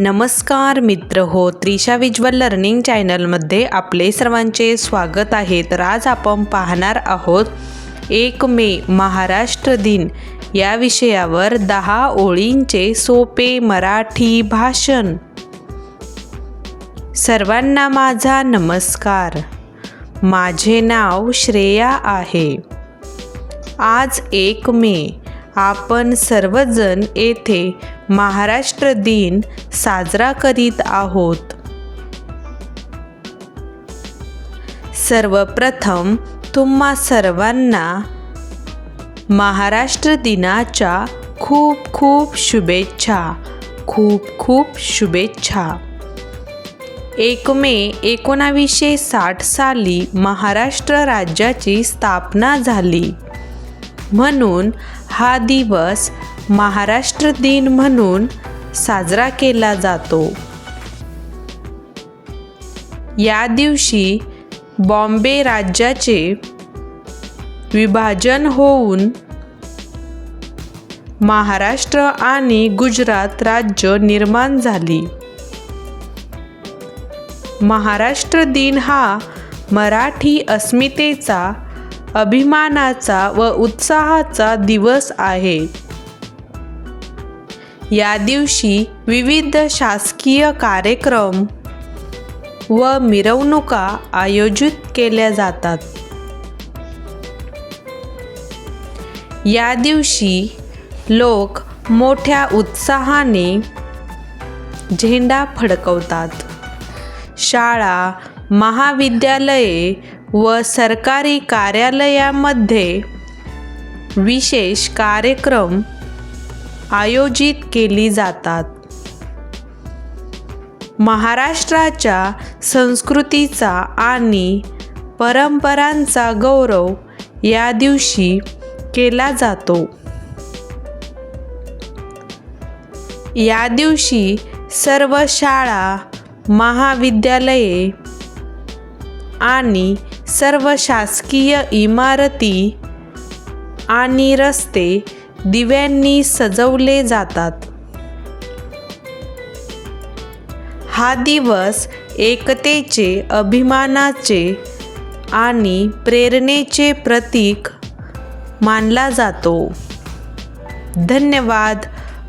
नमस्कार मित्र हो त्रिशा विज्वल लर्निंग चॅनलमध्ये आपले सर्वांचे स्वागत आहे. तर आज आपण पाहणार आहोत एक मे महाराष्ट्र दिन. या विषयावर दहा ओळींचे सोपे मराठी भाषण. सर्वांना माझा नमस्कार. माझे नाव श्रेया आहे. आज एक मे. आपण सर्वजण येथे महाराष्ट्र दिन साजरा करीत आहोत. सर्वप्रथम तुम्हा सर्वांना महाराष्ट्र दिनाच्या खूप खूप शुभेच्छा खूप खूप शुभेच्छा. एक मे एकोणावीसशे साठ साली महाराष्ट्र राज्याची स्थापना झाली. म्हणून हा दिवस महाराष्ट्र दिन म्हणून साजरा केला जातो. या दिवशी बॉम्बे राज्याचे विभाजन होऊन महाराष्ट्र आणि गुजरात राज्य निर्माण झाली. महाराष्ट्र दिन हा मराठी अस्मितेचा अभिमानाचा व उत्साहाचा दिवस आहे. या दिवशी विविध शासकीय कार्यक्रम व मिरवणुका आयोजित केल्या जातात. या दिवशी लोक मोठ्या उत्साहाने झेंडा फडकवतात. शाळा महाविद्यालये व सरकारी कार्यालयामध्ये विशेष कार्यक्रम आयोजित केली जातात. महाराष्ट्राच्या संस्कृतीचा आणि परंपरांचा गौरव या दिवशी केला जातो. या दिवशी सर्व शाळा महाविद्यालये आणि सर्व शासकीय इमारती आणि रस्ते दिव्यांनी सजवले जातात. हा दिवस एकतेचे अभिमानाचे आणि प्रेरणेचे प्रतीक मानला जातो. धन्यवाद.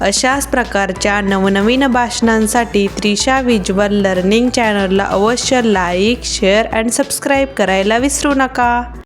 अशाच प्रकारच्या नवनवीन भाषणांसाठी त्रिशा विज्युअल लर्निंग चॅनलला अवश्य लाईक शेअर अँड सबस्क्राईब करायला विसरू नका.